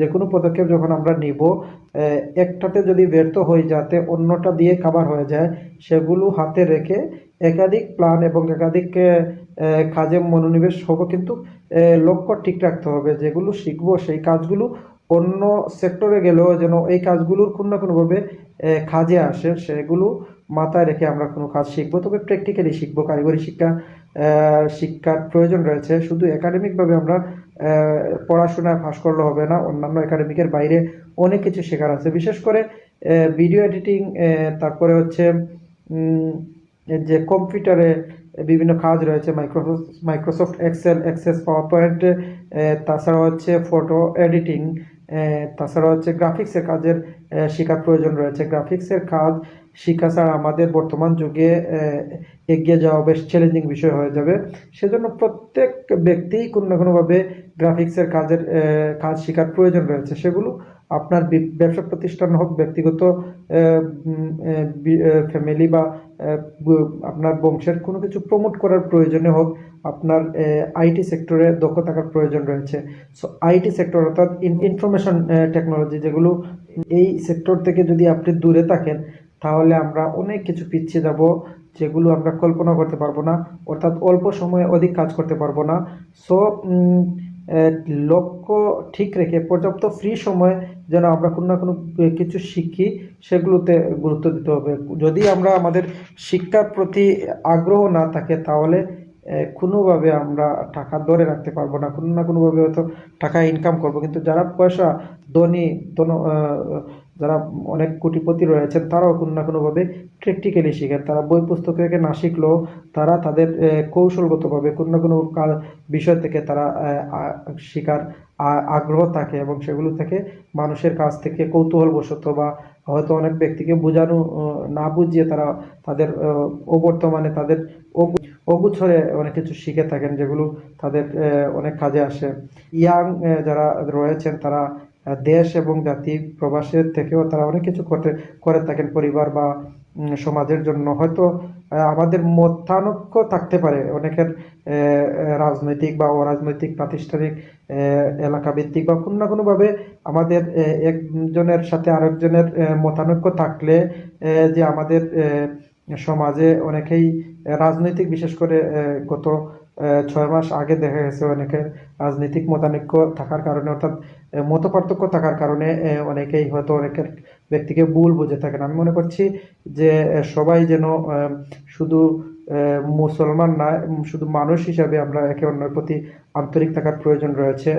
যে কোনো পদক্ষেপ যখন আমরা নিব একটাতে যদি ব্যর্থ হয়ে যাতে অন্যটা দিয়ে কাভার হয়ে যায়, সেগুলো হাতে রেখে একাধিক প্ল্যান এবং একাধিক কাজে মনোনিবেশ হব কিন্তু লক্ষ্য ঠিক রাখতে হবে। যেগুলো শিখব সেই কাজগুলো অন্য সেক্টরে গেলেও যেন এই কাজগুলোর কোনো না কোনোভাবে কাজে আসে, সেগুলো মাথায় রেখে আমরা কোনো কাজ শিখব। তবে প্র্যাকটিক্যালি শিখব। কারিগরি শিক্ষা শিক্ষার প্রয়োজন রয়েছে। শুধু একাডেমিকভাবে আমরা পড়াশোনায় ফাঁস করলে হবে না, অন্যান্য একাডেমিকের বাইরে অনেক কিছু শেখার আছে। বিশেষ করে ভিডিও এডিটিং তারপরে হচ্ছে যে কম্পিউটারে বিভিন্ন কাজ রয়েছে Microsoft Microsoft Excel Access PowerPoint তাছাড়া হচ্ছে ফটো এডিটিং তাছাড়া হচ্ছে গ্রাফিক্সের কাজের শেখার প্রয়োজন রয়েছে। গ্রাফিক্সের কাজ, শিক্ষা ছাড়া আমাদের বর্তমান যুগে এগিয়ে যাওয়া বেশ চ্যালেঞ্জিং বিষয় হয়ে যাবে। সেজন্য প্রত্যেক ব্যক্তিই কোনো না কোনোভাবে গ্রাফিক্সের কাজের কাজ শেখার প্রয়োজন রয়েছে। সেগুলো আপনার ব্যবসা প্রতিষ্ঠান হোক, ব্যক্তিগত ফ্যামিলি বা আপনার বংশের কোনো কিছু প্রমোট করার প্রয়োজনে হোক আপনার আইটি সেক্টরে দক্ষ থাকার প্রয়োজন রয়েছে। সো আইটি সেক্টর অর্থাৎ ইনফরমেশন টেকনোলজি যেগুলো এই সেক্টর থেকে যদি আপনি দূরে থাকেন, তাহলে আমরা অনেক কিছু পিছিয়ে যাব যেগুলো আমরা কল্পনা করতে পারব না। অর্থাৎ অল্প সময়ে অধিক কাজ করতে পারব না। সো লক্ষ্য ঠিক রেখে পর্যাপ্ত ফ্রি সময় যেন আমরা কোনো না কোনো কিছু শিখি, সেগুলোতে গুরুত্ব দিতে হবে। যদি আমরা আমাদের শিক্ষার প্রতি আগ্রহ না থাকে, তাহলে কোনোভাবে আমরা টাকা ধরে রাখতে পারব না কোনো না কোনোভাবে হয়তো টাকা ইনকাম করব। কিন্তু যারা পয়সা ধনী আহ, যারা অনেক কোটিপতি রয়েছেন, তারাও কোনো না কোনোভাবে প্র্যাকটিক্যালি শিখেন। তারা বই পুস্তক থেকে না শিখলেও তারা তাদের কৌশলগতভাবে কোনো না কোনো বিষয় থেকে তারা আ- আগ্রহ থাকে এবং সেগুলো থেকে মানুষের কাছ থেকে কৌতূহলবশত বা হয়তো অনেক ব্যক্তিকে বোঝানো না বুঝিয়ে তারা তাদের অবর্তমানে তাদের অগু- অগুছরে অনেক কিছু শিখে থাকেন, যেগুলো তাদের অনেক কাজে আসে। ইয়াং যারা রয়েছেন, তারা দেশ এবং জাতি প্রবাসের থেকেও তারা অনেক কিছু করতে করে থাকেন পরিবার বা সমাজের জন্য। হয়তো আমাদের মতানৈক্য থাকতে পারে অনেকের রাজনৈতিক বা অরাজনৈতিক প্রাতিষ্ঠানিক আহ, এলাকা ভিত্তিক বা কোনো না কোনোভাবে আমাদের একজনের সাথে আরেকজনের মতানৈক্য থাকলে যে আমাদের সমাজে অনেকেই রাজনৈতিক বিশেষ করে গত ছয় মাস আগে দেখা গেছে অনেকের রাজনৈতিক মতানৈক্য থাকার কারণে, অর্থাৎ মত পার্থক্য থাকার কারণে অনেকেই হয়তো অনেকের ব্যক্তিকে ভুল বুঝে থাকেন। আমি মনে করছি যে সবাই যেন শুধু মুসলমান না, শুধু মানুষ হিসাবে আমরা একে অন্যের প্রতি আন্তরিক থাকার প্রয়োজন রয়েছে।